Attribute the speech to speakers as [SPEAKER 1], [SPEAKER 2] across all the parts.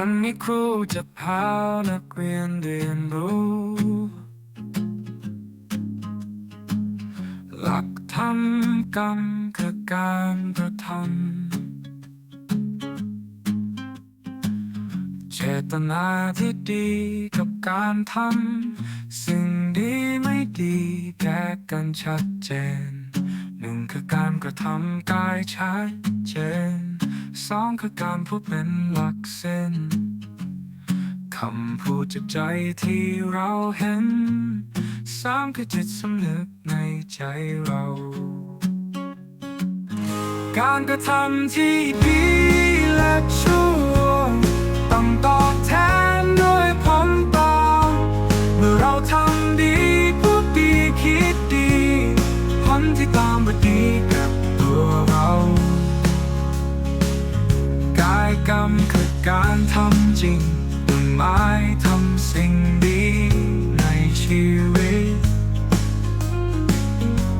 [SPEAKER 1] วันนี้ครูจะพานักเรียนเรียนรู้ หลักธรรมกรรมคือการกระทำเจตนาที่ดีกับการทำสิ่งดีไม่ดีแยกกันชัดเจน หนึ่งคือการกระทำกายชัดเจน สองคือการพูดเป็นหลักเส้นคำพูดจากใจที่เราเห็นสามคือจิตสำนึกในใจเรา การกระทำที่ดีและชั่วต้องตอบแทน การทำจริงต้นไม้ทำสิ่งดีในชีวิต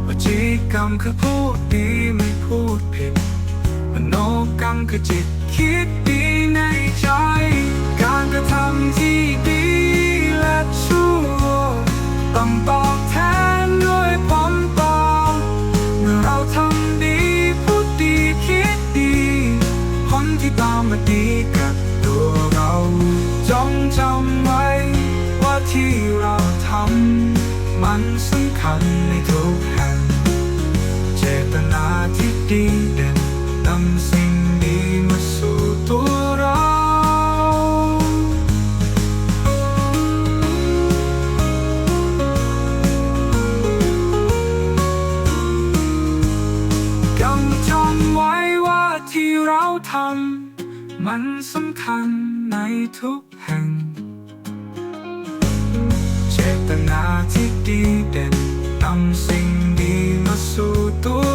[SPEAKER 1] วจีกรรมคือพูดดีไม่พูดผิดมโนกรรมคือจิตคิดดีในใจ การกระทำที่ดีและชั่วต้องตอบแทนด้วยผลตอบเมื่อเราทำดีพูดดีคิดดีผลที่ตามมาดี จงจำไว้ ว่าที่เราทำมันสำคัญในทุกแห่ง เจตนาที่ดีเด่นนำสิ่งดีมาสู่ตัวเราจงจำไว้ว่าที่เราทำมันสำคัญในทุก ตนาที่ดีเด่นนำสิ่งดีมาสู่ตัว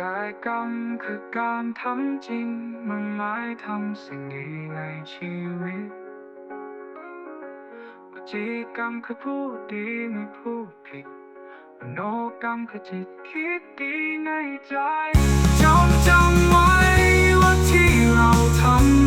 [SPEAKER 1] กายกรรมคือการทำจริง มันหมายทำสิ่งดีในชีวิตวจีกรรมคือพูดดีไม่พูดผิดมโนกรรมคือจิตคิดดีในใจจำจำไว้ว่าที่เราทำ